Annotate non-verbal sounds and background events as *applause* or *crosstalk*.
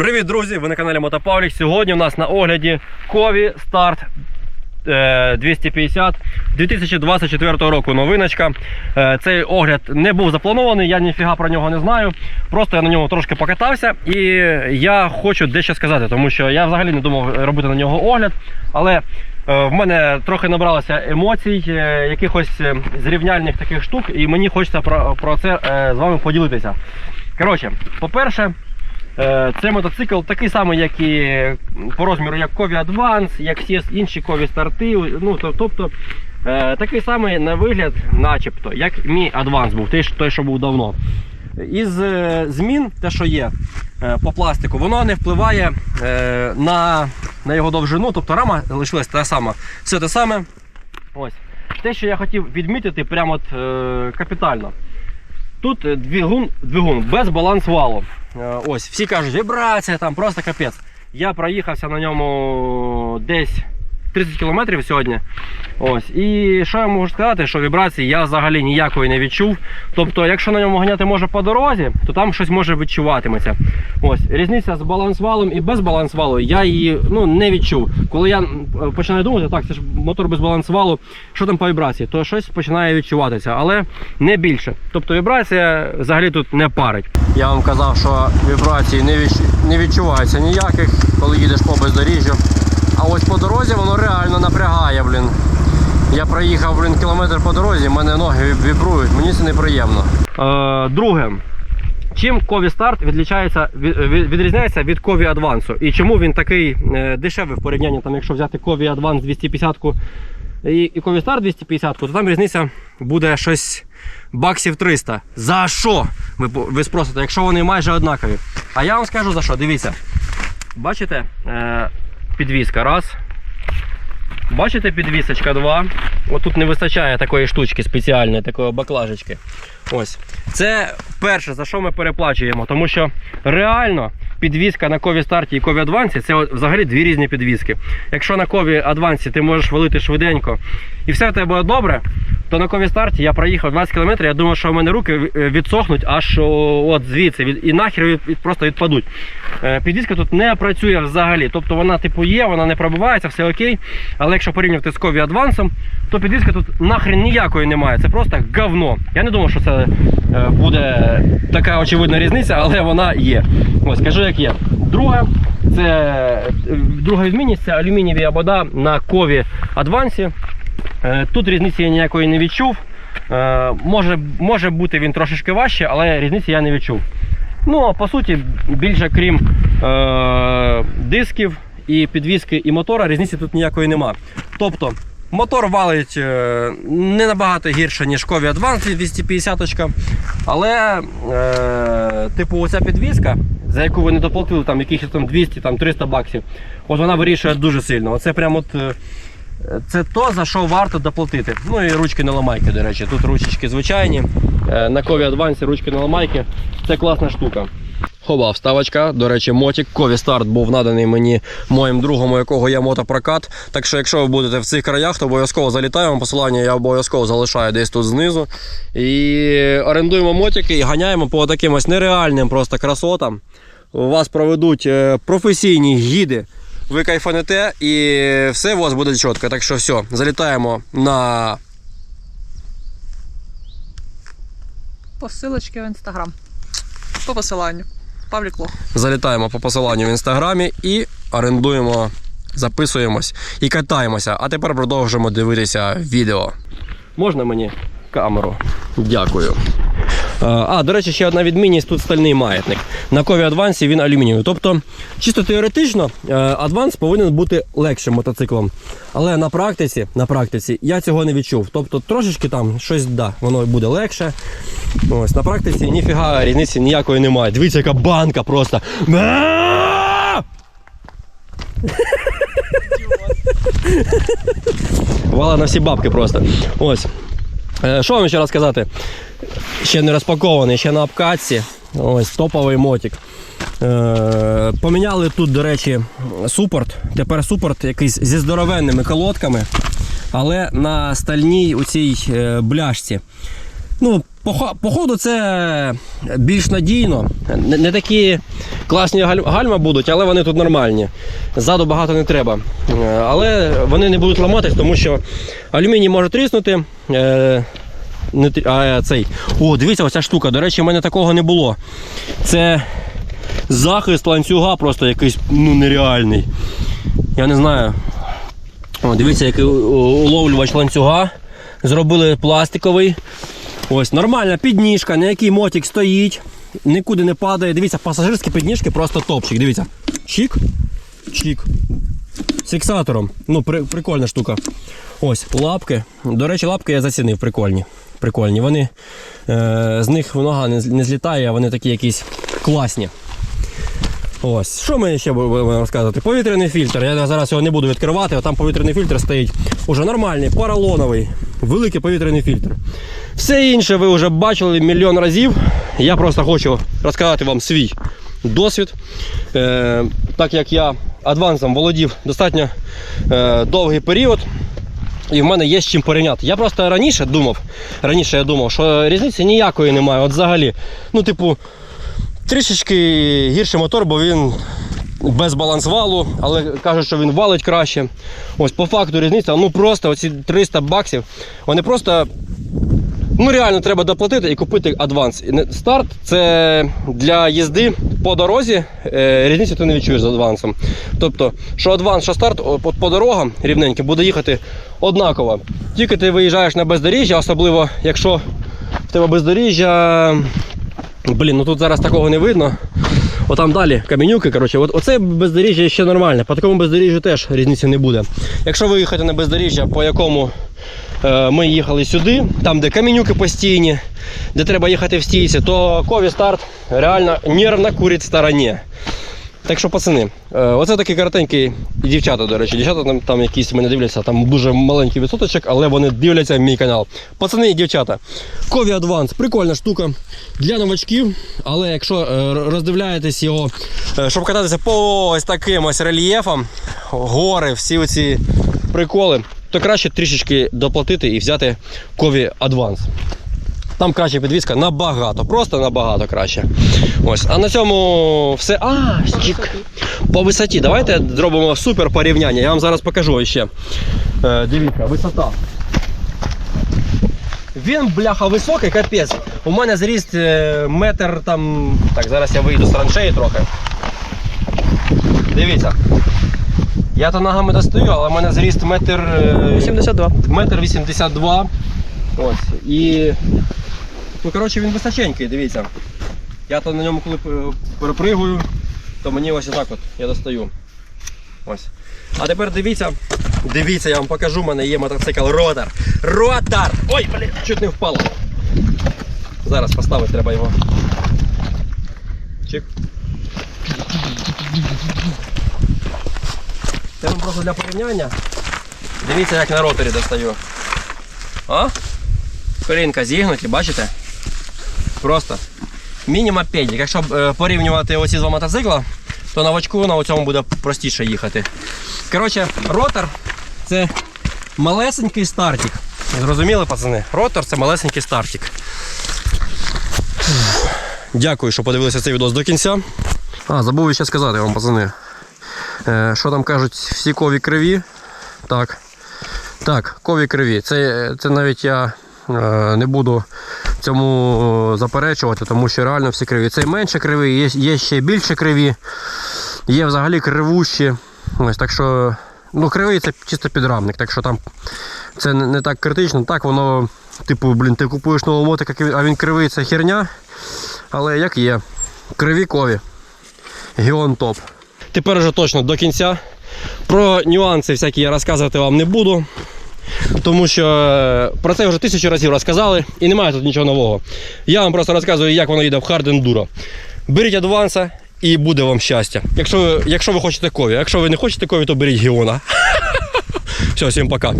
Привіт, друзі! Ви на каналі Мотопавлік. Сьогодні у нас на огляді Кові Старт е, 250 2024 року. Новиночка. Е, Цей огляд не був запланований, я ніфіга про нього не знаю. Просто я на ньому трошки покатався і я хочу дещо сказати, тому що я взагалі не думав робити на нього огляд, але е, в мене трохи набралося емоцій, е, якихось е, зрівняльних таких штук, і мені хочеться про, про це е, з вами поділитися. Коротше, по-перше, Е, Це мотоцикл такий самий, як і по розміру, як Кові Advance, як всі інші Кові старти. Ну, тобто е, такий самий на вигляд, начебто, як мій Advance був, той, що- був давно. Із е, змін, те, що є е, по пластику, воно не впливає е, на, на його довжину, тобто рама лишилась та сама. Все те саме. Ось. Те, що я хотів відмітити, прямо от, е, капітально. Тут е, двигун, двигун без баланс валу. Е, Ось, всі кажуть, вібрація там просто капець. Я проїхався на ньому десь 30 кілометрів сьогодні. Ось. І що я можу сказати, що вібрації я взагалі ніякої не відчув. Тобто, якщо на ньому ганяти може по дорозі, то там щось може відчуватиметься. Ось, різниця з балансвалом і без балансвалу я її ну, не відчув. Коли я починаю думати, так, це ж мотор без балансвалу, що там по вібрації, то щось починає відчуватися, але не більше. Тобто вібрація взагалі тут не парить. Я вам казав, що вібрації не, відчувається ніяких, коли їдеш по бездоріжжю. А ось по дорозі воно реально напрягає, блін. Я проїхав блін, кілометр по дорозі, в мене ноги вібрують, мені це неприємно. Е, друге. Чим Кові Старт відлічається, від- від- відрізняється від Кові Адвансу? І чому він такий е, дешевий в порівнянні, там, якщо взяти Кові Адванс 250 і, і Кові Старт 250, то там різниця буде щось баксів 300. За що? Ви, ви спросите, якщо вони майже однакові. А я вам скажу за що. Дивіться. Бачите? Е, підвіска раз. Бачите підвісочка 2. Отут тут не вистачає такої штучки спеціальної, такої баклажечки. Ось. Це перше, за що ми переплачуємо, тому що реально підвіска на Кові старті і Кові Адвансі це взагалі дві різні підвіски. Якщо на Кові Адвансі ти можеш валити швиденько і все в тебе буде добре, то на Кові старті я проїхав 20 км, я думав, що в мене руки е, відсохнуть аж от звідси від, і нахер просто відпадуть. Е, Підвіска тут не працює взагалі. Тобто вона типу є, вона не пробивається, все окей. Але якщо порівнювати з Кові Адвансом, то підвіска тут нахрен ніякої немає. Це просто говно. Я не думав, що це така очевидна різниця, але вона є. Ось, кажу, як є. Друге, це е, друга відмінність це алюмінієві обода на Кові Адвансі. Е, Тут різниці я ніякої не відчув. Е, Може, може бути він трошечки важче, але різниці я не відчув. Ну, а по суті, більше крім е, дисків і підвіски і мотора, різниці тут ніякої нема. Тобто, мотор валить е, не набагато гірше, ніж Кові Advance 250 але е, типу оця підвіска, за яку ви не доплатили там якихось там 200 там 300 баксів, от вона вирішує дуже сильно. Оце прямо от. е, це то, за що варто доплатити. Ну і ручки на ламайки, до речі. Тут ручечки звичайні. Е, На Кові Адвансі ручки на ламайки. Це класна штука. Хоба, вставочка. До речі, мотик Кові Старт був наданий мені моїм другом, у якого є мотопрокат. Так що, якщо ви будете в цих краях, то обов'язково залітаємо. Посилання я обов'язково залишаю десь тут знизу. І орендуємо мотики і ганяємо по таким ось нереальним просто красотам. Вас проведуть е, професійні гіди ви кайфанете і все у вас буде чітко. Так що все, залітаємо на По ссылочке в інстаграм. По посиланню. Павлік Лох. залітаємо по посиланню в інстаграмі і орендуємо, записуємось і катаємося. А тепер продовжимо дивитися відео. Можна мені камеру? Дякую. Е, А, до речі, ще одна відмінність тут стальний маятник. На Кові Адвансі він алюмінієвий. Тобто, чисто теоретично, е, Адванс повинен бути легшим мотоциклом. Але на практиці, на практиці я цього не відчув. Тобто трошечки там щось да, воно буде легше. Ось, на практиці ніфіга різниці ніякої немає. Дивіться, яка банка просто. Вала на всі бабки просто. Ось. Е, Що вам ще розказати? Ще не розпакований, ще на обкатці. Ось топовий мотик. Е, поміняли тут, до речі, супорт. Тепер супорт якийсь зі здоровенними колодками, але на стальній у цій е, бляшці. Ну, по по, хо- по ходу це більш надійно. Не, не такі класні гальма будуть, але вони тут нормальні. Ззаду багато не треба. Е, Але вони не будуть ламатись, тому що алюміній може тріснути. Не, а, е, цей. О, дивіться, оця штука. До речі, в мене такого не було. Це захист ланцюга просто якийсь ну, нереальний. Я не знаю. О, дивіться, який уловлювач ланцюга. Зробили пластиковий. Ось нормальна підніжка, на якій мотик стоїть, нікуди не падає. Дивіться, пасажирські підніжки просто топчик. Дивіться. Чик, чик. З фіксатором. Ну, при, прикольна штука. Ось, лапки. До речі, лапки я зацінив, прикольні. Прикольні. Вони, е, з них нога не, не злітає, а вони такі якісь класні. Ось, що ми ще будемо розказувати? Повітряний фільтр. Я зараз його не буду відкривати, а там повітряний фільтр стоїть уже нормальний, поролоновий, великий повітряний фільтр. Все інше ви вже бачили мільйон разів. Я просто хочу розказати вам свій досвід. Е, так як я адвансом володів достатньо е, довгий період. І в мене є з чим порівняти. Я просто раніше думав, раніше я думав, що різниці ніякої немає. От взагалі, ну, типу, трішечки гірший мотор, бо він без балансвалу, але кажуть, що він валить краще. Ось по факту різниця, ну просто оці 300 баксів, вони просто. Ну, реально треба доплатити і купити адванс. Старт це для їзди по дорозі, е, різниці ти не відчуєш з адвансом. Тобто, що адванс, що старт по дорогам рівненько буде їхати однаково. Тільки ти виїжджаєш на бездоріжжя, особливо якщо в тебе бездоріжжя. Блін, ну тут зараз такого не видно. Отам далі каменюки. Коротше, от оце бездоріжжя ще нормальне. По такому бездоріжжю теж різниці не буде. Якщо ви їхати на бездоріжжя, по якому е, ми їхали сюди, там де каменюки постійні, де треба їхати в стійці, то кові старт реально нервно курить стороні. Так що, пацани, е, оце такий коротенький і дівчата, до речі. Дівчата там, там якісь мене дивляться, там дуже маленький відсоточок, але вони дивляться мій канал. Пацани і дівчата, Кові Advance, прикольна штука для новачків, але якщо е, роздивляєтесь його, е, щоб кататися по ось таким ось рельєфам, гори, всі оці приколи, то краще трішечки доплатити і взяти Кові Advance. Там краще підвізка набагато, просто набагато краще. Ось. А на цьому все. А, чик. По висоті. Давайте зробимо супер порівняння. Я вам зараз покажу ще. Е, дивіться, висота. Він, бляха, високий, капець. У мене зріст е, метр там. Так, зараз я вийду з траншеї трохи. Дивіться. Я то ногами достаю, але в мене зріст метр. е, 72. метр 82. Ось. І. Ну, коротше, він височенький, дивіться. Я то на ньому, коли е, перепригую, то мені ось отак от я достаю. Ось. А тепер дивіться, дивіться, я вам покажу, у мене є мотоцикл Ротар. Ротар! Ой, блін, чуть не впало. Зараз поставити треба його. Чик. Це вам просто для порівняння. Дивіться, як на роторі достаю. А? Колінка зігнуті, бачите? Просто. Міні-мопедик. Якщо е, порівнювати оці два мотоцикла, то новачку на цьому буде простіше їхати. Коротше, ротор це малесенький стартик. Зрозуміли, пацани? Ротор це малесенький стартик. Дякую, що подивилися цей відео до кінця. А, забув ще сказати вам, пацани. Е, що там кажуть, всі кові криві. Так. Так, кові криві. Це, це навіть я е, не буду цьому заперечувати, тому що реально всі криві. Це менше криві, є, є ще більше криві, є взагалі кривущі. Ось так що. Ну, кривий це чисто підрамник, так що там це не, так критично. Так воно, типу, блін, ти купуєш новий мотик, а він- кривий, це херня. Але як є. Криві кові. Геон топ. Тепер уже точно до кінця. Про нюанси всякі я розказувати вам не буду. Тому що е, про це вже тисячу разів розказали і немає тут нічого нового. Я вам просто розказую, як воно їде в Hard Enduro. Беріть адванса і буде вам щастя. Якщо, якщо ви хочете кові. Якщо ви не хочете кові, то беріть Геона. *laughs* Все, всім пока.